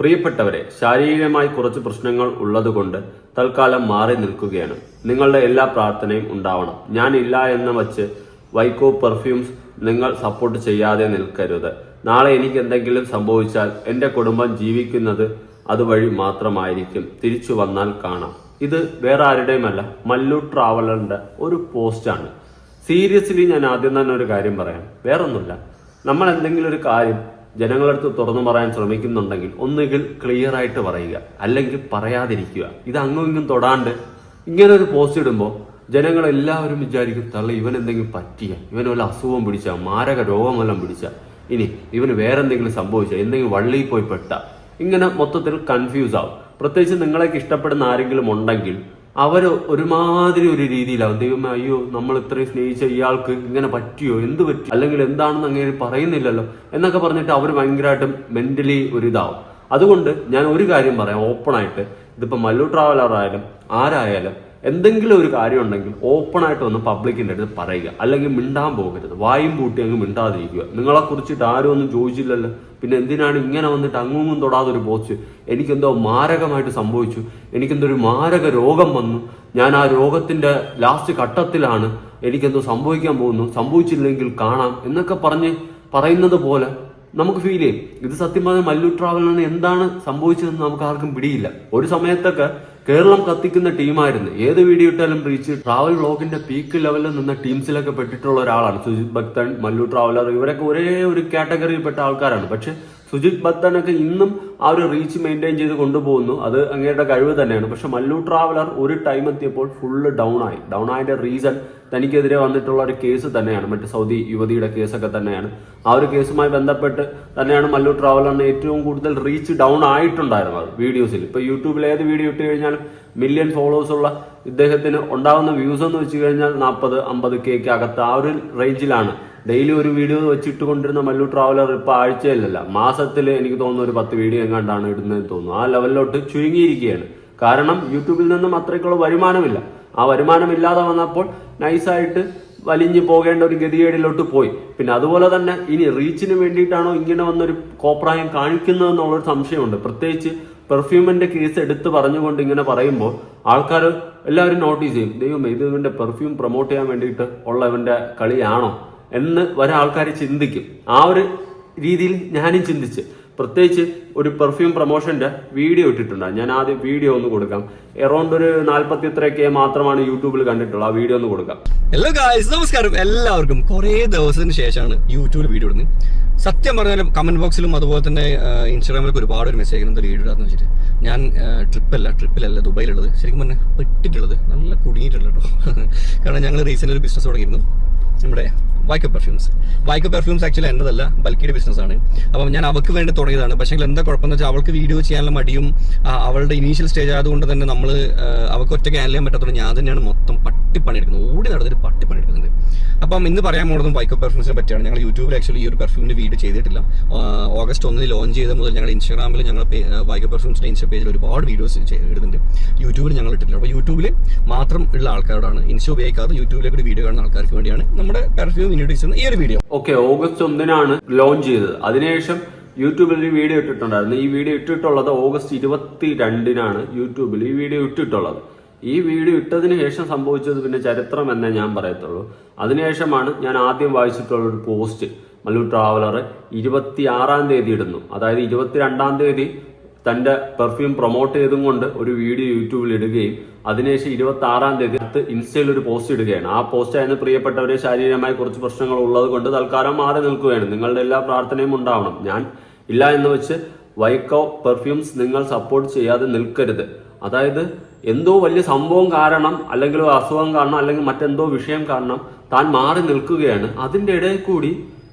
പ്രിയപ്പെട്ടവരെ ശാരീരികമായി കുറച്ച് പ്രശ്നങ്ങൾ ഉള്ളതുകൊണ്ട് തൽക്കാലം മാറി നിൽക്കുകയാണ്. നിങ്ങളുടെ എല്ലാ പ്രാർത്ഥനയും ഉണ്ടാവണം. ഞാൻ ഇല്ല എന്ന് വച്ച് വൈക്കോ പെർഫ്യൂംസ് നിങ്ങൾ സപ്പോർട്ട് ചെയ്യാതെ നിൽക്കരുത്. നാളെ എനിക്ക് എന്തെങ്കിലും സംഭവിച്ചാൽ എന്റെ കുടുംബം ജീവിക്കുന്നത് അതുവഴി മാത്രമായിരിക്കും. തിരിച്ചു വന്നാൽ കാണാം. ഇത് വേറെ ആരുടെയുമല്ല മല്ലു ട്രാവലറിന്റെ ഒരു പോസ്റ്റാണ്. സീരിയസ്ലി ഞാൻ ആദ്യം തന്നെ ഒരു കാര്യം പറയാം. വേറൊന്നുമില്ല. നമ്മൾ എന്തെങ്കിലും ഒരു കാര്യം ജനങ്ങളടുത്ത് തുറന്നു പറയാൻ ശ്രമിക്കുന്നുണ്ടെങ്കിൽ ഒന്നുകിൽ ക്ലിയർ ആയിട്ട് പറയുക അല്ലെങ്കിൽ പറയാതിരിക്കുക. ഇത് അങ്ങും ഇങ്ങും തൊടാണ്ട് ഇങ്ങനെ ഒരു പോസ്റ്റ് ഇടുമ്പോൾ ജനങ്ങളെല്ലാവരും വിചാരിക്കും തള്ളി ഇവൻ എന്തെങ്കിലും പറ്റിയ ഇവൻ വല്ല അസുഖം പിടിച്ച മാരക രോഗം വല്ലതും പിടിച്ച ഇനി ഇവന് വേറെന്തെങ്കിലും സംഭവിച്ച എന്തെങ്കിലും വള്ളിയിൽ പോയി പെട്ട. ഇങ്ങനെ മൊത്തത്തിൽ കൺഫ്യൂസ് ആവും. പ്രത്യേകിച്ച് നിങ്ങളെയൊക്കെ ഇഷ്ടപ്പെടുന്ന ആരെങ്കിലും ഉണ്ടെങ്കിൽ അവർ ഒരുമാതിരി ഒരു രീതിയിലാവും. ദൈവമേ അയ്യോ നമ്മൾ ഇത്രയും സ്നേഹിച്ച ഇയാൾക്ക് ഇങ്ങനെ പറ്റിയോ? എന്ത് പറ്റി? അല്ലെങ്കിൽ എന്താണെന്ന് അങ്ങനെ പറയുന്നില്ലല്ലോ? എന്നൊക്കെ പറഞ്ഞിട്ട് അവർ ഭയങ്കരമായിട്ടും മെന്റലി ഒരു ഇതാവും. അതുകൊണ്ട് ഞാൻ ഒരു കാര്യം പറയാം ഓപ്പണായിട്ട് ഇതിപ്പോ മല്ലു ട്രാവലർ ആയാലും ആരായാലും എന്തെങ്കിലും ഒരു കാര്യം ഉണ്ടെങ്കിൽ ഓപ്പൺ ആയിട്ട് വന്ന് പബ്ലിക്കിന്റെ അടുത്ത് പറയുക. അല്ലെങ്കിൽ മിണ്ടാൻ പോകരുത്. വായും പൂട്ടി അങ്ങ് മിണ്ടാതിരിക്കുക. നിങ്ങളെ കുറിച്ചിട്ട് ആരും ഒന്നും ചോദിച്ചില്ലല്ലോ. പിന്നെ എന്തിനാണ് ഇങ്ങനെ വന്നിട്ട് അങ്ങും തൊടാതെ ഒരു പോസ്റ്റ് എനിക്കെന്തോ മാരകമായിട്ട് സംഭവിച്ചു. എനിക്കെന്തോ ഒരു മാരക രോഗം വന്നു. ഞാൻ ആ രോഗത്തിന്റെ ലാസ്റ്റ് ഘട്ടത്തിലാണ് എനിക്കെന്തോ സംഭവിക്കാൻ പോകുന്നു. സംഭവിച്ചില്ലെങ്കിൽ കാണാം എന്നൊക്കെ പറഞ്ഞ് പറയുന്നത് പോലെ നമുക്ക് ഫീൽ ചെയ്യും. ഇത് സത്യം പറഞ്ഞാൽ മല്ലു ട്രാവലിന് എന്താണ് സംഭവിച്ചതെന്ന് നമുക്ക് ആർക്കും പിടിയില്ല. ഒരു സമയത്തൊക്കെ കേരളം കത്തിക്കുന്ന ടീമായിരുന്നു. ഏത് വീഡിയോ ഇട്ടാലും റീച്ച് ട്രാവൽ വ്ളോഗിന്റെ പീക്ക് ലെവലിൽ നിന്ന ടീംസിലൊക്കെ പെട്ടിട്ടുള്ള ഒരാളാണ്. സുജിത് ഭക്തൻ മല്ലു ട്രാവലർ ഇവരൊക്കെ ഒരേ ഒരു കാറ്റഗറിയിൽപ്പെട്ട ആൾക്കാരാണ്. പക്ഷെ സുജിത് ബത്തനൊക്കെ ഇന്നും ആ ഒരു റീച്ച് മെയിന്റെയിൻ ചെയ്ത് കൊണ്ടുപോകുന്നു. അത് അങ്ങയുടെ കഴിവ് തന്നെയാണ്. പക്ഷെ മല്ലു ട്രാവലർ ഒരു ടൈം എത്തിയപ്പോൾ ഫുള്ള് ഡൗൺ ആയി. ഡൗൺ ആയതിന്റെ റീസൺ തനിക്കെതിരെ വന്നിട്ടുള്ള ഒരു കേസ് തന്നെയാണ്. മറ്റ് സൗദി യുവതിയുടെ കേസൊക്കെ തന്നെയാണ്. ആ ഒരു കേസുമായി ബന്ധപ്പെട്ട് തന്നെയാണ് മല്ലു ട്രാവലറിന് ഏറ്റവും കൂടുതൽ റീച്ച് ഡൗൺ ആയിട്ടുണ്ടായിരുന്നത് വീഡിയോസിൽ ഇപ്പൊ യൂട്യൂബിൽ ഏത് വീഡിയോ ഇട്ട് കഴിഞ്ഞാലും മില്യൺ ഫോളോവേഴ്സ് ഉള്ള ഇദ്ദേഹത്തിന് ഉണ്ടാകുന്ന വ്യൂസ് എന്ന് വെച്ച് കഴിഞ്ഞാൽ നാൽപ്പത് അമ്പത് കേക്ക് അകത്ത് ആ ഒരു റേഞ്ചിലാണ് ഡെയിലി ഒരു വീഡിയോ വെച്ചിട്ട് കൊണ്ടിരുന്ന മല്ലു ട്രാവലർ ഇപ്പൊ ആഴ്ചയിലല്ല മാസത്തിൽ എനിക്ക് തോന്നുന്നു ഒരു പത്ത് വീഡിയോ എങ്ങാണ്ടാണ് ഇടുന്നതെന്ന് തോന്നുന്നു. ആ ലെവലിലോട്ട് ചുരുങ്ങിയിരിക്കുകയാണ്. കാരണം യൂട്യൂബിൽ നിന്നും അത്രയ്ക്കുള്ള വരുമാനമില്ല. ആ വരുമാനം ഇല്ലാതെ വന്നപ്പോൾ നൈസായിട്ട് വലിഞ്ഞു പോകേണ്ട ഒരു ഗതികേടിലോട്ട് പോയി. പിന്നെ അതുപോലെ തന്നെ ഇനി റീച്ചിന് വേണ്ടിയിട്ടാണോ ഇങ്ങനെ വന്നൊരു കോപ്രായം കാണിക്കുന്നത് എന്നുള്ളൊരു സംശയമുണ്ട്. പ്രത്യേകിച്ച് പെർഫ്യൂമിന്റെ കേസ് എടുത്ത് പറഞ്ഞുകൊണ്ട് ഇങ്ങനെ പറയുമ്പോൾ ആൾക്കാർ എല്ലാവരും നോട്ടീസ് ചെയ്യും. ദൈവം ഇത് ഇവന്റെ പെർഫ്യൂം പ്രൊമോട്ട് ചെയ്യാൻ വേണ്ടിയിട്ട് ഉള്ള ഇവന്റെ കളിയാണോ? എന്ന് വരെ ആൾക്കാർ ചിന്തിക്കും. ആ ഒരു രീതിയിൽ ഞാനും ചിന്തിച്ച്. പ്രത്യേകിച്ച് ഒരു പെർഫ്യൂം പ്രൊമോഷന്റെ വീഡിയോ ഇട്ടിട്ടുണ്ട് ഞാൻ ആദ്യം വീഡിയോ ഒന്ന് കൊടുക്കാം. എറൗണ്ട് ഒരു നാല്പത്തി എത്രയൊക്കെ മാത്രമാണ് യൂട്യൂബിൽ കണ്ടിട്ടുള്ളത് ആ വീഡിയോ ഒന്ന് കൊടുക്കാം. ഹലോ ഗായ്സ് നമസ്കാരം. എല്ലാവർക്കും കുറേ ദിവസത്തിന് ശേഷമാണ് യൂട്യൂബിൽ വീഡിയോ ഇടുന്നത്. സത്യം പറഞ്ഞാലും കമന്റ് ബോക്സിലും അതുപോലെ തന്നെ ഇൻസ്റ്റാഗ്രാമിലൊക്കെ ഒരുപാട് ഒരു മെസ്സേജ് എന്താ വീഡിയോ ഇടാന്ന് വെച്ചിട്ട്. ഞാൻ ട്രിപ്പല്ല ട്രിപ്പിലല്ല ദുബായിലുള്ളത്. ശരിക്കും പറഞ്ഞാൽ പെട്ടിട്ടുള്ളത്. നല്ല കുടുങ്ങിയിട്ടുള്ളത് കേട്ടോ. കാരണം ഞങ്ങൾ റീസെന്റ് ഒരു ബിസിനസ് തുടങ്ങിയിരുന്നു. നമ്മുടെ Vaiko perfumes Vaiko perfumes actually എന്റെതല്ല ബൽക്കിയുടെ ബിസിനസ്സാണ് അപ്പം ഞാൻ അവൾക്ക് വേണ്ടി തുടങ്ങിയതാണ്. പക്ഷേ എന്താ കുഴപ്പമെന്ന് വെച്ചാൽ അവൾക്ക് വീഡിയോ ചെയ്യാനുള്ള മടിയും അവളുടെ ഇനീഷ്യൽ സ്റ്റേജ് ആയതുകൊണ്ട് തന്നെ നമ്മൾ അവൾക്ക് ഒറ്റയ്ക്ക് ഹാൻഡിൽ ചെയ്യാൻ പറ്റാത്തതുകൊണ്ട് ഞാൻ തന്നെയാണ് മൊത്തം പട്ടിപ്പണിയെടുക്കുന്നത്. ഓടി നടന്നിട്ട് പട്ടിപ്പണിയെടുക്കുന്നത്. അപ്പം ഇന്ന് പറയാൻ പോകുന്നതും വൈക്കോ പെർഫ്യൂംസിനെ പറ്റിയാണ്. ഞങ്ങൾ യൂട്യൂബിൽ ആക്ച്വലി ഈ ഒരു പെർഫ്യൂമിന്റെ വീഡിയോ ചെയ്തിട്ടില്ല. ഓഗസ്റ്റ് ഒന്നിന് ലോഞ്ച് ചെയ്ത മുതൽ ഞങ്ങൾ ഇൻസ്റ്റാഗ്രാമിൽ ഞങ്ങൾ വൈക്കോ പെർഫ്യൂംസിന്റെ ഇൻസ്റ്റാ പേജിൽ ഒരുപാട് വീഡിയോസ് ഇടുന്നുണ്ട്. യൂട്യൂബിൽ ഞങ്ങൾ ഇട്ടിട്ടില്ല. അപ്പോൾ യൂട്യൂബിൽ മാത്രം ഉള്ള ആൾക്കാരോടാണ് ഇൻസ്റ്റ ഉപയോഗിക്കാതെ യൂട്യൂബിലേക്ക് ഒരു വീഡിയോ കാണുന്ന ആൾക്കാർക്ക് വേണ്ടിയാണ് നമ്മുടെ പെർഫ്യൂം ഇൻട്രൊഡ്യൂസ് ഈ ഒരു വീഡിയോ ഓക്കെ ഓഗസ്റ്റ് ഒന്നിനാണ് ലോഞ്ച് ചെയ്തത്. അതിനുശേഷം യൂട്യൂബിൽ ഒരു വീഡിയോ ഇട്ടിട്ടുണ്ടായിരുന്നു. ഈ വീഡിയോ ഇട്ടിട്ടുള്ളത് ഓഗസ്റ്റ് ഇരുപത്തി രണ്ടിനാണ് യൂട്യൂബിൽ ഈ വീഡിയോ ഇട്ടിട്ടുള്ളത്. ഈ വീഡിയോ ഇട്ടതിന് ശേഷം സംഭവിച്ചത് പിന്നെ ചരിത്രം എന്നേ ഞാൻ പറയത്തുള്ളൂ. അതിനുശേഷമാണ് ഞാൻ ആദ്യം വായിച്ചിട്ടുള്ള ഒരു പോസ്റ്റ് മല്ലു ട്രാവലർ ഇരുപത്തി ആറാം തീയതി ഇടുന്നു. അതായത് ഇരുപത്തി രണ്ടാം തീയതി തന്റെ പെർഫ്യൂം പ്രൊമോട്ട് ചെയ്തും കൊണ്ട് ഒരു വീഡിയോ യൂട്യൂബിൽ ഇടുകയും അതിനുശേഷം ഇരുപത്തി ആറാം തീയതി അടുത്ത് ഇൻസ്റ്റയിൽ ഒരു പോസ്റ്റ് ഇടുകയാണ്. ആ പോസ്റ്റ് അതിന് പ്രിയപ്പെട്ടവരെ ശാരീരികമായി കുറച്ച് പ്രശ്നങ്ങൾ ഉള്ളത് കൊണ്ട് തൽക്കാലം മാറി നിൽക്കുകയാണ്. നിങ്ങളുടെ എല്ലാ പ്രാർത്ഥനയും ഉണ്ടാവണം. ഞാൻ ഇല്ല എന്ന് വെച്ച് വൈക്കോ പെർഫ്യൂംസ് നിങ്ങൾ സപ്പോർട്ട് ചെയ്യാതെ നിൽക്കരുത്. അതായത് എന്തോ വലിയ സംഭവം കാരണം അല്ലെങ്കിൽ അസുഖം കാരണം അല്ലെങ്കിൽ മറ്റെന്തോ വിഷയം കാരണം താൻ മാറി നിൽക്കുകയാണ്. അതിന്റെ ഇടയിൽ കൂടി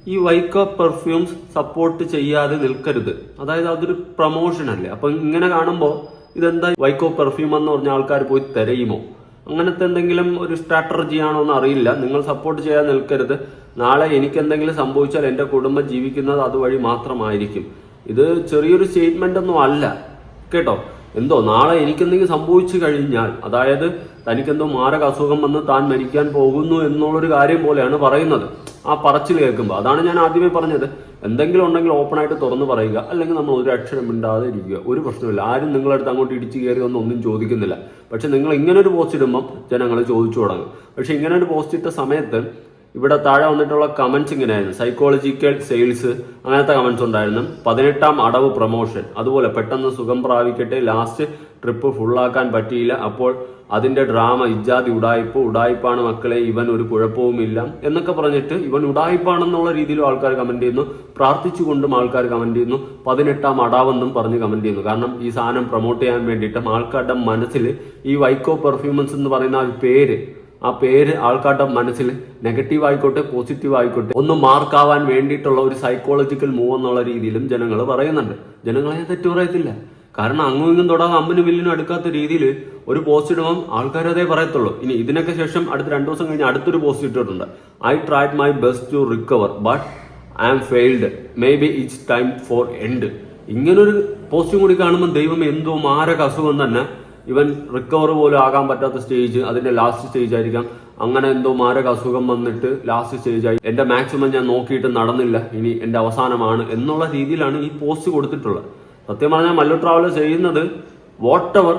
ഈ വൈക്ക പെർഫ്യൂംസ് സപ്പോർട്ട് ചെയ്യാതെ നിൽക്കരുത്. അതായത് അതൊരു പ്രൊമോഷൻ അല്ലേ? അപ്പൊ ഇങ്ങനെ കാണുമ്പോൾ ഇതെന്താ വൈക്കോ പെർഫ്യൂം എന്ന് പറഞ്ഞ ആൾക്കാർ പോയി തിരയുമോ? അങ്ങനത്തെ എന്തെങ്കിലും ഒരു സ്ട്രാറ്റജി ആണോ എന്ന് അറിയില്ല. നിങ്ങൾ സപ്പോർട്ട് ചെയ്യാൻ നിൽക്കരുത്. നാളെ എനിക്ക് എന്തെങ്കിലും സംഭവിച്ചാൽ എന്റെ കുടുംബം ജീവിക്കുന്നത് അതുവഴി മാത്രമായിരിക്കും. ഇത് ചെറിയൊരു സ്റ്റേറ്റ്മെന്റ് ഒന്നും അല്ല. കേട്ടോ? എന്തോ നാളെ എനിക്കെന്തെങ്കിലും സംഭവിച്ചു കഴിഞ്ഞാൽ അതായത് തനിക്കെന്തോ മാരക അസുഖം വന്ന് താൻ മരിക്കാൻ പോകുന്നു എന്നുള്ളൊരു കാര്യം പോലെയാണ് പറയുന്നത്. ആ പറച്ചിൽ കേൾക്കുമ്പോൾ അതാണ് ഞാൻ ആദ്യമേ പറഞ്ഞത്. എന്തെങ്കിലും ഉണ്ടെങ്കിൽ ഓപ്പൺ ആയിട്ട് തുറന്ന് പറയുക അല്ലെങ്കിൽ നമ്മൾ ഒരു അക്ഷരം മിണ്ടാതെ ഇരിക്കുക ഒരു പ്രശ്നമില്ല ആരും നിങ്ങളടുത്ത് അങ്ങോട്ട് ഇടിച്ചു കയറി ഒന്നും ഒന്നും ചോദിക്കുന്നില്ല. പക്ഷെ നിങ്ങൾ ഇങ്ങനെ ഒരു പോസ്റ്റ് ഇടുമ്പം ജനങ്ങൾ ചോദിച്ചു തുടങ്ങും. പക്ഷെ ഇങ്ങനെ ഒരു പോസ്റ്റ് ഇട്ട സമയത്ത് ഇവിടെ താഴെ വന്നിട്ടുള്ള കമന്റ്സ് ഇങ്ങനെയായിരുന്നു. സൈക്കോളജിക്കൽ സെയിൽസ് അങ്ങനത്തെ കമന്റ്സ് ഉണ്ടായിരുന്നു. പതിനെട്ടാം അടവ് പ്രൊമോഷൻ അതുപോലെ പെട്ടെന്ന് സുഖം പ്രാപിക്കട്ടെ ലാസ്റ്റ് ട്രിപ്പ് ഫുള്ളാക്കാൻ പറ്റിയില്ല. അപ്പോൾ അതിന്റെ ഡ്രാമ ഇജാതി ഉടായ്പ് ഉടായ്പാണ് മക്കളെ ഇവൻ ഒരു കുഴപ്പവുമില്ല എന്നൊക്കെ പറഞ്ഞിട്ട് ഇവൻ ഉടായ്പാണെന്നുള്ള രീതിയിലും ആൾക്കാർ കമന്റ് ചെയ്യുന്നു. പ്രാർത്ഥിച്ചുകൊണ്ടും ആൾക്കാർ കമന്റ് ചെയ്യുന്നു. പതിനെട്ടാം അടാവെന്നും പറഞ്ഞ് കമന്റ് ചെയ്യുന്നു. കാരണം ഈ സാധനം പ്രൊമോട്ട് ചെയ്യാൻ വേണ്ടിയിട്ടും ആൾക്കാരുടെ മനസ്സിൽ ഈ വൈക്കോ പെർഫ്യൂമൻസ് എന്ന് പറയുന്ന ആ പേര് ആ പേര് ആൾക്കാരുടെ മനസ്സിൽ നെഗറ്റീവ് ആയിക്കോട്ടെ പോസിറ്റീവ് ആയിക്കോട്ടെ ഒന്ന് മാർക്കാവാൻ വേണ്ടിയിട്ടുള്ള ഒരു സൈക്കോളജിക്കൽ മൂവ് എന്നുള്ള രീതിയിലും ജനങ്ങൾ പറയുന്നുണ്ട്. ജനങ്ങളെ തെറ്റു പറയത്തില്ല. കാരണം അങ്ങും ഇങ്ങും തൊടാതെ അമ്മിനും വില്ലിനും അടുക്കാത്ത രീതിയിൽ ഒരു പോസ്റ്റ് ഇടുമ്പോൾ ആൾക്കാരതേ പറയത്തുള്ളൂ. ഇനി ഇതിനൊക്കെ ശേഷം അടുത്ത രണ്ടു ദിവസം കഴിഞ്ഞ് അടുത്തൊരു പോസ്റ്റ് ഇട്ടിട്ടുണ്ട്. I tried my best to recover but I am failed maybe it's time for end ഇങ്ങനൊരു പോസ്റ്റും കൂടി കാണുമ്പോൾ ദൈവം എന്തോ മാരക അസുഖം തന്നെ ഇവൻ റിക്കവർ പോലും ആകാൻ പറ്റാത്ത സ്റ്റേജ് അതിന്റെ ലാസ്റ്റ് സ്റ്റേജ് ആയിരിക്കാം. അങ്ങനെ എന്തോ മാരക അസുഖം വന്നിട്ട് ലാസ്റ്റ് സ്റ്റേജ് ആയി. എന്റെ മാക്സിമം ഞാൻ നോക്കിയിട്ട് നടന്നില്ല. ഇനി എന്റെ അവസാനമാണ് എന്നുള്ള രീതിയിലാണ് ഈ പോസ്റ്റ് കൊടുത്തിട്ടുള്ളത്. സത്യം പറഞ്ഞാൽ മല്ലു ട്രാവൽ ചെയ്യുന്നത് വാട്ട് എവർ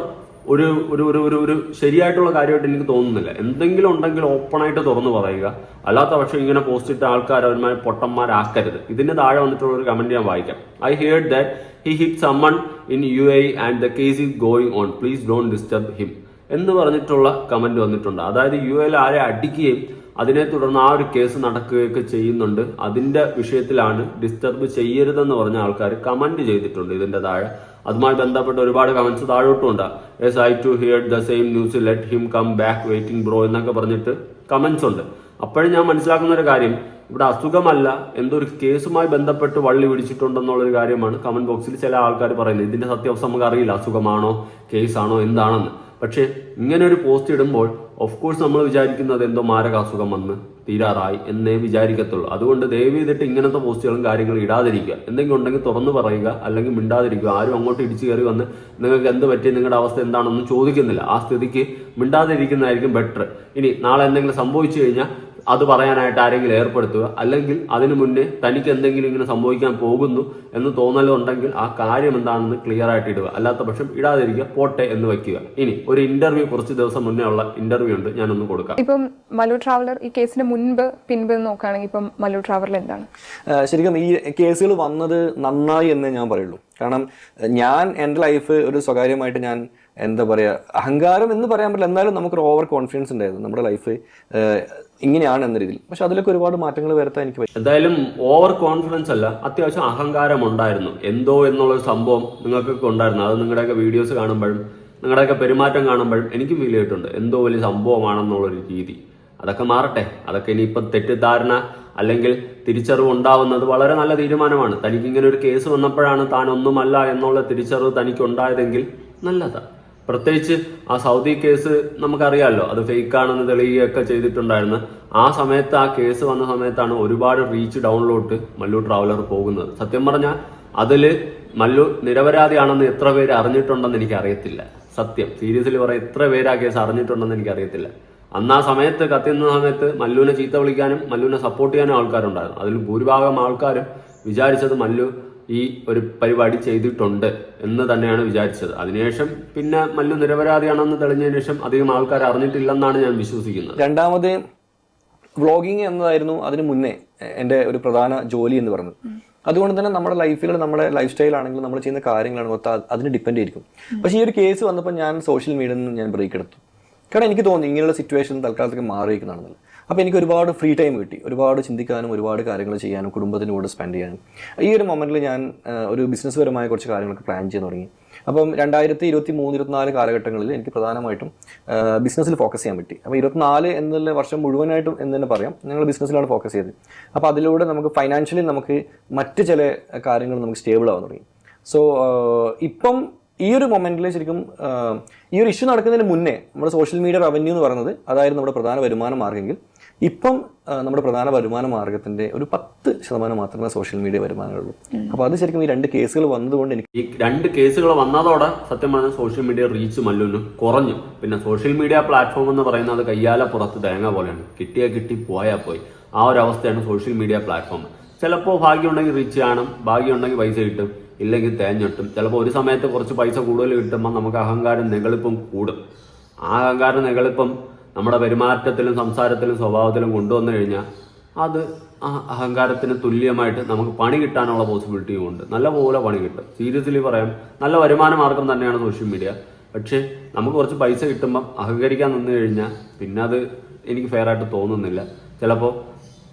ഒരു ഒരു ഒരു ഒരു ഒരു ശരിയായിട്ടുള്ള കാര്യമായിട്ട് എനിക്ക് തോന്നുന്നില്ല. എന്തെങ്കിലും ഉണ്ടെങ്കിൽ ഓപ്പണായിട്ട് തുറന്നു പറയുക. അല്ലാത്ത പക്ഷം ഇങ്ങനെ പോസ്റ്റ് ഇട്ട ആൾക്കാർ അവന്മാർ പൊട്ടന്മാരാക്കരുത്. ഇതിന്റെ താഴെ വന്നിട്ടുള്ള ഒരു കമന്റ് ഞാൻ വായിക്കാം. I heard that he hit summon in U A and the case is going on please don't disturb him എന്ന് പറഞ്ഞിട്ടുള്ള കമന്റ് വന്നിട്ടുണ്ട്. അതായത് യു എയിൽ ആരെ അടിക്കുകയും അതിനെ തുടർന്ന് ആ ഒരു കേസ് നടക്കുകയൊക്കെ ചെയ്യുന്നുണ്ട്. അതിന്റെ വിഷയത്തിലാണ് ഡിസ്റ്റർബ് ചെയ്യരുതെന്ന് പറഞ്ഞ ആൾക്കാർ കമന്റ് ചെയ്തിട്ടുണ്ട് ഇതിന്റെ താഴെ അതുമായി ബന്ധപ്പെട്ട് ഒരുപാട് comments താഴോട്ടുണ്ട് yes I too hear the same news let him come back waiting bro എന്നൊക്കെ പറഞ്ഞിട്ട് കമന്റ്സ് ഉണ്ട്. അപ്പോഴും ഞാൻ മനസ്സിലാക്കുന്ന ഒരു കാര്യം ഇവിടെ അസുഖമല്ല എന്തൊരു കേസുമായി ബന്ധപ്പെട്ട് വള്ളി പിടിച്ചിട്ടുണ്ടെന്നുള്ളൊരു കാര്യമാണ് കമന്റ് ബോക്സിൽ ചില ആൾക്കാർ പറയുന്നത്. ഇതിന്റെ സത്യാവസ്ഥ നമുക്ക് അറിയില്ല അസുഖമാണോ കേസാണോ എന്താണെന്ന്. പക്ഷേ ഇങ്ങനെ ഒരു പോസ്റ്റ് ഇടുമ്പോൾ ഓഫ് കോഴ്സ് നമ്മൾ വിചാരിക്കുന്നത് എന്തോ മാരക അസുഖം വന്ന് തീരാറായി എന്നേ വിചാരിക്കത്തുള്ളൂ. അതുകൊണ്ട് ദയവ് ചെയ്തിട്ട് ഇങ്ങനത്തെ പോസ്റ്റുകളും കാര്യങ്ങളും ഇടാതിരിക്കുക. എന്തെങ്കിലും ഉണ്ടെങ്കിൽ തുറന്നു പറയുക അല്ലെങ്കിൽ മിണ്ടാതിരിക്കുക. ആരും അങ്ങോട്ട് ഇടിച്ചു കയറി വന്ന് നിങ്ങൾക്ക് എന്ത് പറ്റി നിങ്ങളുടെ അവസ്ഥ എന്താണെന്ന് ചോദിക്കുന്നില്ല. ആ സ്ഥിതിക്ക് മിണ്ടാതിരിക്കുന്നതായിരിക്കും ബെറ്റർ ഇനി നാളെ എന്തെങ്കിലും സംഭവിച്ചു കഴിഞ്ഞാൽ അത് പറയാനായിട്ട് ആരെങ്കിലും ഏർപ്പെടുത്തുക. അല്ലെങ്കിൽ അതിനു മുന്നേ തനിക്ക് എന്തെങ്കിലും ഇങ്ങനെ സംഭവിക്കാൻ പോകുന്നു എന്ന് തോന്നലുണ്ടെങ്കിൽ ആ കാര്യം എന്താണെന്ന് ക്ലിയർ ആയിട്ട് ഇടുക. അല്ലാത്ത പക്ഷം ഇടാതിരിക്കുക പോട്ടെ എന്ന് വെക്കുക ഇനി ഒരു ഇന്റർവ്യൂ കുറച്ച് ദിവസം മുന്നേ ഉള്ള ഇന്റർവ്യൂ ഉണ്ട്. ഞാനൊന്ന് കൊടുക്കാം. ഇപ്പം മലു ട്രാവലർ ഈ കേസിന് മുൻപ് പിൻപ് നോക്കുകയാണെങ്കിൽ ഇപ്പം മലു ട്രാവലർ എന്താണ്? ശരിക്കും ഈ കേസുകൾ വന്നത് നന്നായി എന്ന് ഞാൻ പറയുള്ളൂ. കാരണം ഞാൻ എന്റെ ലൈഫ് ഒരു സ്വകാര്യമായിട്ട് ഞാൻ എന്താ പറയുക അഹങ്കാരം എന്ന് പറയാൻ പറ്റില്ല. എന്നാലും നമുക്കൊരു ഓവർ കോൺഫിഡൻസ് ഉണ്ടായിരുന്നു നമ്മുടെ ലൈഫ് ഇങ്ങനെയാണ് എന്ന രീതിയിൽ. പക്ഷെ അതിലൊക്കെ ഒരുപാട് മാറ്റങ്ങൾ വരുത്താൻ എനിക്ക് പറ്റും. എന്തായാലും ഓവർ കോൺഫിഡൻസ് അല്ല അത്യാവശ്യം അഹങ്കാരം ഉണ്ടായിരുന്നു. എന്തോ എന്നുള്ളൊരു സംഭവം നിങ്ങൾക്കൊക്കെ ഉണ്ടായിരുന്നു. അത് നിങ്ങളുടെയൊക്കെ വീഡിയോസ് കാണുമ്പോഴും നിങ്ങളുടെയൊക്കെ പെരുമാറ്റം കാണുമ്പോഴും എനിക്ക് ഫീൽ ചെയ്തിട്ടുണ്ട്. എന്തോ വലിയ സംഭവമാണെന്നുള്ള ഒരു രീതി. അതൊക്കെ മാറട്ടെ. അതൊക്കെ ഇനിയിപ്പം തെറ്റിദ്ധാരണ അല്ലെങ്കിൽ തിരിച്ചറിവ് ഉണ്ടാവുന്നത് വളരെ നല്ല തീരുമാനമാണ്. തനിക്ക് ഇങ്ങനെ ഒരു കേസ് വന്നപ്പോഴാണ് താൻ ഒന്നുമല്ല എന്നുള്ള തിരിച്ചറിവ് തനിക്ക് ഉണ്ടായതെങ്കിൽ നല്ലതാണ് പ്രത്യേകിച്ച് ആ സൗദി കേസ് നമുക്കറിയാമല്ലോ അത് ഫേക്ക് ആണെന്ന് തെളിയുകയൊക്കെ ചെയ്തിട്ടുണ്ടായിരുന്നു. ആ സമയത്ത് ആ കേസ് വന്ന സമയത്താണ് ഒരുപാട് റീച്ച് ഡൗൺലോഡ് മല്ലു ട്രാവലർ പോകുന്നത്. സത്യം പറഞ്ഞാൽ അതിൽ മല്ലു നിരപരാധിയാണെന്ന് എത്ര പേര് അറിഞ്ഞിട്ടുണ്ടെന്ന് എനിക്ക് അറിയത്തില്ല സത്യം സീരിയസിൽ പറയാം എത്ര പേര് ആ കേസ് അറിഞ്ഞിട്ടുണ്ടെന്ന് എനിക്ക് അറിയത്തില്ല അന്ന് ആ സമയത്ത് കത്തിയുന്ന സമയത്ത് മല്ലുവിനെ ചീത്ത വിളിക്കാനും മല്ലുവിനെ സപ്പോർട്ട് ചെയ്യാനും ആൾക്കാരുണ്ടായിരുന്നു. അതിൽ ഭൂരിഭാഗം ആൾക്കാരും വിചാരിച്ചത് മല്ലു ഈ ഒരു പരിപാടി ചെയ്തിട്ടുണ്ട് എന്ന് തന്നെയാണ് വിചാരിച്ചത്. അതിനുശേഷം പിന്നെ മല്ലു നിരപരാധിയാണെന്ന് തെളിഞ്ഞതിന് ശേഷം അധികം ആൾക്കാർ അറിഞ്ഞിട്ടില്ലെന്നാണ് ഞാൻ വിശ്വസിക്കുന്നത്. രണ്ടാമത് വ്ളോഗിങ് എന്നതായിരുന്നു അതിന് മുന്നേ എന്റെ ഒരു പ്രധാന ജോലി എന്ന് പറഞ്ഞത്. അതുകൊണ്ട് തന്നെ നമ്മുടെ ലൈഫിൽ നമ്മുടെ ലൈഫ് സ്റ്റൈൽ ആണെങ്കിലും നമ്മൾ ചെയ്യുന്ന കാര്യങ്ങളാണ് മൊത്തം അത് അതിന് ഡിപ്പെൻഡ് ആയിരിക്കും പക്ഷേ ഈ ഒരു കേസ് വന്നപ്പോൾ ഞാൻ സോഷ്യൽ മീഡിയയിൽ നിന്ന് ഞാൻ ബ്രേക്ക് എടുത്തു. കാരണം എനിക്ക് തോന്നി ഇങ്ങനെയുള്ള സിറ്റുവേഷൻ തൽക്കാലത്തേക്ക് മാറിയിരിക്കുന്നതാണെന്നില്ല അപ്പോൾ എനിക്ക് ഒരുപാട് ഫ്രീ ടൈം കിട്ടി. ഒരുപാട് ചിന്തിക്കാനും ഒരുപാട് കാര്യങ്ങൾ ചെയ്യാനും കുടുംബത്തിന്റെ കൂടെ സ്പെൻഡ് ചെയ്യാനും. ഈ ഒരു മൊമെന്റിൽ ഞാൻ ഒരു ബിസിനസ് പരമായ കുറച്ച് കാര്യങ്ങളൊക്കെ പ്ലാൻ ചെയ്യാൻ തുടങ്ങി. അപ്പം രണ്ടായിരത്തി ഇരുപത്തി മൂന്ന് ഇരുപത്തിനാല് കാലഘട്ടങ്ങളിൽ എനിക്ക് പ്രധാനമായിട്ടും ബിസിനസ്സിൽ ഫോക്കസ് ചെയ്യാൻ പറ്റി. അപ്പോൾ ഇരുപത്തിനാല് എന്നുള്ള വർഷം മുഴുവനായിട്ടും എന്ന് തന്നെ പറയാം ഞങ്ങൾ ബിസിനസ്സിലാണ് ഫോക്കസ് ചെയ്തത്. അപ്പോൾ അതിലൂടെ നമുക്ക് ഫൈനാൻഷ്യലി നമുക്ക് മറ്റ് ചില കാര്യങ്ങൾ നമുക്ക് സ്റ്റേബിൾ ആവാൻ തുടങ്ങി. സോ ഇപ്പം ഈ ഒരു മൊമെന്റിൽ ശരിക്കും ഈ ഒരു ഇഷ്യൂ നടക്കുന്നതിന് മുന്നേ നമ്മുടെ സോഷ്യൽ മീഡിയ റവന്യൂ എന്ന് പറയുന്നത് അതായിരുന്നു നമ്മുടെ പ്രധാന വരുമാന മാർഗമെങ്കിൽ ഇപ്പം നമ്മുടെ പ്രധാന വരുമാന മാർഗത്തിന്റെ ഒരു പത്ത് ശതമാനം മാത്രമേ സോഷ്യൽ മീഡിയ വരുമാനമുള്ളൂ. അപ്പോൾ അത് ശരിക്കും ഈ രണ്ട് കേസുകൾ വന്നതുകൊണ്ട് എനിക്ക് ഈ രണ്ട് കേസുകൾ വന്നതോടെ സത്യം പറഞ്ഞാൽ സോഷ്യൽ മീഡിയ റീച്ച് മല്ലുവിന് കുറഞ്ഞു. പിന്നെ സോഷ്യൽ മീഡിയ പ്ലാറ്റ്ഫോം എന്ന് പറയുന്നത് കയ്യാല പുറത്ത് തേങ്ങ പോലെയാണ്. കിട്ടിയാ കിട്ടി പോയാൽ പോയി. ആ ഒരു അവസ്ഥയാണ് സോഷ്യൽ മീഡിയ പ്ലാറ്റ്ഫോം. ചിലപ്പോൾ ഭാഗ്യമുണ്ടെങ്കിൽ റീച്ച് കാണും ഭാഗ്യമുണ്ടെങ്കിൽ പൈസ കിട്ടും ഇല്ലെങ്കിൽ തേഞ്ഞിട്ടും ചിലപ്പോൾ ഒരു സമയത്ത് കുറച്ച് പൈസ കൂടുതൽ കിട്ടുമ്പോൾ നമുക്ക് അഹങ്കാരം നെകളിപ്പം കൂടും. ആ അഹങ്കാരം നെകളിപ്പം നമ്മുടെ പെരുമാറ്റത്തിലും സംസാരത്തിലും സ്വഭാവത്തിലും കൊണ്ടുവന്നു കഴിഞ്ഞാൽ അത് അഹങ്കാരത്തിന് തുല്യമായിട്ട് നമുക്ക് പണി കിട്ടാനുള്ള പോസിബിലിറ്റിയും ഉണ്ട്. നല്ലപോലെ പണി കിട്ടും. സീരിയസ്ലി പറയാം നല്ല വരുമാന മാർഗം തന്നെയാണ് സോഷ്യൽ മീഡിയ പക്ഷേ നമുക്ക് കുറച്ച് പൈസ കിട്ടുമ്പം അഹങ്കരിക്കാൻ നിന്ന് കഴിഞ്ഞാൽ പിന്നെ അത് എനിക്ക് ഫെയർ ആയിട്ട് തോന്നുന്നില്ല. ചിലപ്പോൾ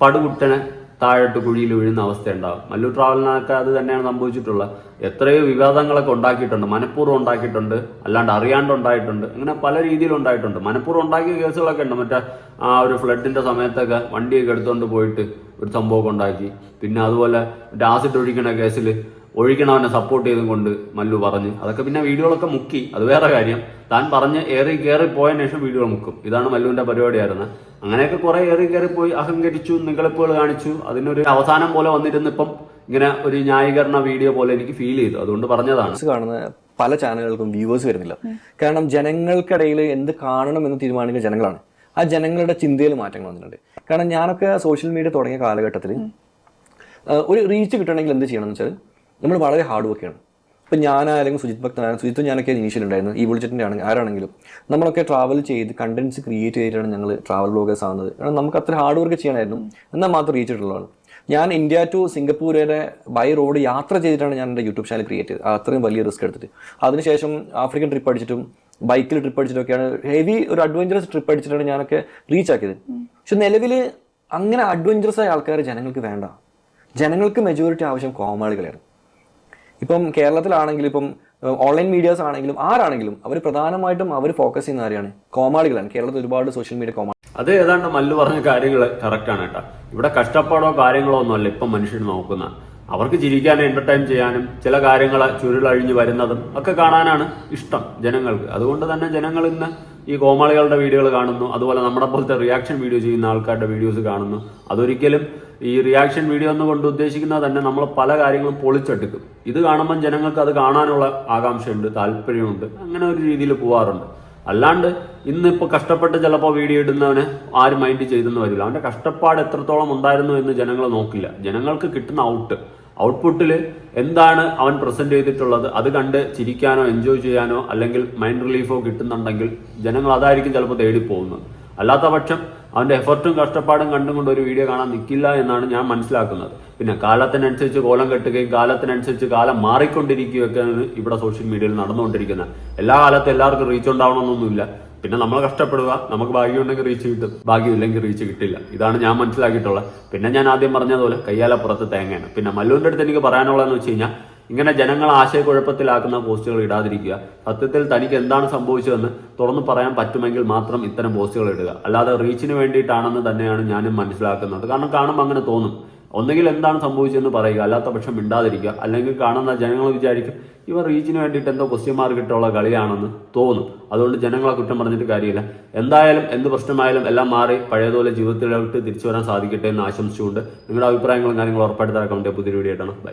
പടുകുട്ടനെ താഴോട്ട് കുഴിയിൽ വീഴുന്ന അവസ്ഥ ഉണ്ടാവും മല്ലു ട്രാവലിനൊക്കെ അത് തന്നെയാണ് സംഭവിച്ചിട്ടുള്ളത്. എത്രയോ വിവാദങ്ങളൊക്കെ ഉണ്ടാക്കിയിട്ടുണ്ട്. മനഃപൂർവം ഉണ്ടാക്കിയിട്ടുണ്ട്. അല്ലാണ്ട് അറിയാണ്ട് ഉണ്ടായിട്ടുണ്ട്. അങ്ങനെ പല രീതിയിൽ ഉണ്ടായിട്ടുണ്ട്. മനഃപൂർവം ഉണ്ടാക്കിയ കേസുകളൊക്കെ ഉണ്ട്. മറ്റേ ആ ഒരു ഫ്ലഡിന്റെ സമയത്തൊക്കെ വണ്ടിയൊക്കെ എടുത്തുകൊണ്ട് പോയിട്ട് ഒരു സംഭവമൊക്കെ ഉണ്ടാക്കി. പിന്നെ അതുപോലെ മറ്റേ ആസിഡ് ഒഴിക്കണ കേസിൽ ഒഴിക്കണവനെ സപ്പോർട്ട് ചെയ്തും കൊണ്ട് മല്ലു പറഞ്ഞ്. അതൊക്കെ പിന്നെ വീഡിയോകളൊക്കെ മുക്കി. അത് വേറെ കാര്യം. താൻ പറഞ്ഞ് ഏറി കയറി പോയതിനു ശേഷം വീഡിയോ മുക്കും. ഇതാണ് മല്ലുവിന്റെ പരിപാടിയായിരുന്നത് അങ്ങനെയൊക്കെ കുറെ ഏറി കയറി പോയി അഹങ്കരിച്ചു നികളിപ്പുകൾ കാണിച്ചു. അതിനൊരു അവസാനം പോലെ വന്നിരുന്ന് ഇപ്പം ഇങ്ങനെ ഒരു ന്യായീകരണ വീഡിയോ പോലെ എനിക്ക് ഫീൽ ചെയ്തു. അതുകൊണ്ട് പറഞ്ഞതാണ്. കാണുന്ന പല ചാനലുകൾക്കും വ്യൂവേഴ്സ് വരുന്നില്ല. കാരണം ജനങ്ങൾക്കിടയിൽ എന്ത് കാണണം എന്ന് തീരുമാനിക്കുന്ന ജനങ്ങളാണ്. ആ ജനങ്ങളുടെ ചിന്തയിൽ മാറ്റങ്ങൾ വന്നിട്ടുണ്ട്. കാരണം ഞാനൊക്കെ സോഷ്യൽ മീഡിയ തുടങ്ങിയ കാലഘട്ടത്തിൽ ഒരു റീച്ച് കിട്ടണമെങ്കിൽ എന്ത് ചെയ്യണം എന്ന് വെച്ചാൽ നമ്മൾ വളരെ ഹാർഡ് വർക്കാണ് ഇപ്പം ഞാനായാലും സുജിത് ഭക്തനായാലും സുജിത്ത് ഞാനൊക്കെ ഇനീഷ്യൽ ഉണ്ടായിരുന്നു. ഈ വിളിച്ചിട്ടിന്റെ ആണെങ്കിൽ ആരാണെങ്കിലും നമ്മളൊക്കെ ട്രാവൽ ചെയ്ത് കണ്ടൻസ് ക്രിയേറ്റ് ചെയ്തിട്ടാണ് ഞങ്ങൾ ട്രാവൽ ബ്ലോഗേഴ്സ് ആവുന്നത്. കാരണം നമുക്ക് അത്ര ഹാർഡ് വർക്ക് ചെയ്യണമായിരുന്നു എന്നാൽ മാത്രം റീച്ച് ഇട്ടുള്ളതാണ് ഞാൻ ഇന്ത്യ ടു സിംഗപ്പൂർ വരെ ബൈ റോഡ് യാത്ര ചെയ്തിട്ടാണ് ഞാൻ എന്റെ യൂട്യൂബ് ചാനൽ ക്രിയേറ്റ് ചെയ്തത്. അത്രയും വലിയ റിസ്ക് എടുത്തിട്ട്. അതിനുശേഷം ആഫ്രിക്കൻ ട്രിപ്പ് അടിച്ചിട്ടും ബൈക്കിൽ ട്രിപ്പ് അടിച്ചിട്ടൊക്കെയാണ് ഹെവി ഒരു അഡ്വഞ്ചറസ് ട്രിപ്പ് അടിച്ചിട്ടാണ് ഞാനൊക്കെ റീച്ച് ആക്കിയത്. പക്ഷെ നിലവിൽ അങ്ങനെ അഡ്വഞ്ചറസ് ആയ ആൾക്കാർ ജനങ്ങൾക്ക് വേണ്ട. ജനങ്ങൾക്ക് മെജോറിറ്റി ആവശ്യം കോമാളികളാണ് ഇപ്പം കേരളത്തിലാണെങ്കിൽ ഇപ്പം ഓൺലൈൻ മീഡിയാസ് ആണെങ്കിലും ആരാണെങ്കിലും അവർ പ്രധാനമായിട്ടും അവർ ഫോക്കസ് ചെയ്യുന്ന ആരെയാണ്? കോമാളികളാണ്. കേരളത്തിൽ ഒരുപാട് സോഷ്യൽ മീഡിയ കോമാളി അത് ഏതാണ്ട് മല്ലു പറഞ്ഞ കാര്യങ്ങൾ കറക്റ്റാണ് കേട്ടോ. ഇവിടെ കഷ്ടപ്പാടോ കാര്യങ്ങളോ ഒന്നുമല്ല ഇപ്പം മനുഷ്യർ നോക്കുന്ന. അവർക്ക് ചിരിക്കാനും എന്റർടൈൻ ചെയ്യാനും ചില കാര്യങ്ങൾ ചുരുളഴിഞ്ഞ് വരുന്നതും ഒക്കെ കാണാനാണ് ഇഷ്ടം ജനങ്ങൾക്ക്. അതുകൊണ്ട് തന്നെ ജനങ്ങൾ ഇന്ന് ഈ കോമാളികളുടെ വീഡിയോകൾ കാണുന്നു. അതുപോലെ നമ്മുടെ പോലത്തെ റിയാക്ഷൻ വീഡിയോ ചെയ്യുന്ന ആൾക്കാരുടെ വീഡിയോസ് കാണുന്നു. അതൊരിക്കലും ഈ റിയാക്ഷൻ വീഡിയോ എന്ന് കൊണ്ട് ഉദ്ദേശിക്കുന്നത് തന്നെ നമ്മൾ പല കാര്യങ്ങളും പൊളിച്ചെടുക്കും. ഇത് കാണുമ്പോൾ ജനങ്ങൾക്ക് അത് കാണാനുള്ള ആകാംക്ഷയുണ്ട് താല്പര്യമുണ്ട്. അങ്ങനെ ഒരു രീതിയിൽ പോവാറുണ്ട്. അല്ലാണ്ട് ഇന്നിപ്പോൾ കഷ്ടപ്പെട്ട് ചിലപ്പോൾ വീഡിയോ ഇടുന്നവനെ ആരും മൈൻഡ് ചെയ്തെന്ന് വരില്ല. അവന്റെ കഷ്ടപ്പാട് എത്രത്തോളം ഉണ്ടായിരുന്നു എന്ന് ജനങ്ങൾ നോക്കില്ല. ജനങ്ങൾക്ക് കിട്ടുന്ന ഔട്ട് ഔട്ട്പുട്ടിൽ എന്താണ് അവൻ പ്രസന്റ് ചെയ്തിട്ടുള്ളത്? അത് കണ്ട് ചിരിക്കാനോ എൻജോയ് ചെയ്യാനോ അല്ലെങ്കിൽ മൈൻഡ് റിലീഫോ കിട്ടുന്നുണ്ടെങ്കിൽ ജനങ്ങൾ അതായിരിക്കും ചിലപ്പോൾ തേടി പോകുന്നത് അല്ലാത്ത പക്ഷം അവന്റെ എഫർട്ടും കഷ്ടപ്പാടും കണ്ടുകൊണ്ട് ഒരു വീഡിയോ കാണാൻ നിൽക്കില്ല എന്നാണ് ഞാൻ മനസ്സിലാക്കുന്നത്. പിന്നെ കാലത്തിനനുസരിച്ച് കോലം കെട്ടുകയും കാലത്തിനനുസരിച്ച് കാലം മാറിക്കൊണ്ടിരിക്കുകയൊക്കെയാണ് ഇവിടെ സോഷ്യൽ മീഡിയയിൽ നടന്നുകൊണ്ടിരിക്കുന്നത്. എല്ലാ കാലത്തും എല്ലാവർക്കും റീച്ച് ഉണ്ടാവണമെന്നൊന്നുമില്ല. പിന്നെ നമ്മൾ കഷ്ടപ്പെടുക നമുക്ക് ഭാഗ്യം ഉണ്ടെങ്കിൽ റീച്ച് കിട്ടും. ഭാഗ്യം ഇല്ലെങ്കിൽ റീച്ച് കിട്ടില്ല. ഇതാണ് ഞാൻ മനസ്സിലാക്കിയിട്ടുള്ളത്. പിന്നെ ഞാൻ ആദ്യം പറഞ്ഞതുപോലെ കയ്യാലപ്പുറത്ത് തേങ്ങയാണ്. പിന്നെ മല്ലുവിന്റെ അടുത്ത് എനിക്ക് പറയാനുള്ളതെന്ന് വെച്ച് കഴിഞ്ഞാൽ ഇങ്ങനെ ജനങ്ങൾ ആശയക്കുഴപ്പത്തിലാക്കുന്ന പോസ്റ്റുകൾ ഇടാതിരിക്കുക. സത്യത്തിൽ തനിക്ക് എന്താണ് സംഭവിച്ചതെന്ന് തുറന്നു പറയാൻ പറ്റുമെങ്കിൽ മാത്രം ഇത്തരം പോസ്റ്റുകൾ ഇടുക. അല്ലാതെ റീച്ചിന് വേണ്ടിയിട്ടാണെന്ന് തന്നെയാണ് ഞാനും മനസ്സിലാക്കുന്നത്. കാരണം കാണുമ്പോൾ അങ്ങനെ തോന്നും. ഒന്നുകിൽ എന്താണ് സംഭവിച്ചതെന്ന് പറയുക. അല്ലാത്ത പക്ഷം മിണ്ടാതിരിക്കുക. അല്ലെങ്കിൽ കാണുന്ന ജനങ്ങൾ വിചാരിക്കും ഇവർ റീച്ചിന് വേണ്ടിയിട്ട് എന്തോ ക്വസ്റ്റ്യൻ മാർക്ക് ഇട്ടുള്ള കളിയാണെന്ന് തോന്നും. അതുകൊണ്ട് ജനങ്ങളെ കുറ്റം പറഞ്ഞിട്ട് കാര്യമില്ല. എന്തായാലും എന്ത് പ്രശ്നമായാലും എല്ലാം മാറി പഴയതുപോലെ ജീവിതത്തിലോട്ട് തിരിച്ചു വരാൻ സാധിക്കട്ടെ എന്ന് ആശംസിച്ചുകൊണ്ട് നിങ്ങളുടെ അഭിപ്രായങ്ങളും കാര്യങ്ങളും ഉറപ്പായിട്ട് തരാൻ കമന്റ് പുതിയ വീഡിയോ ആയിട്ടാണ്.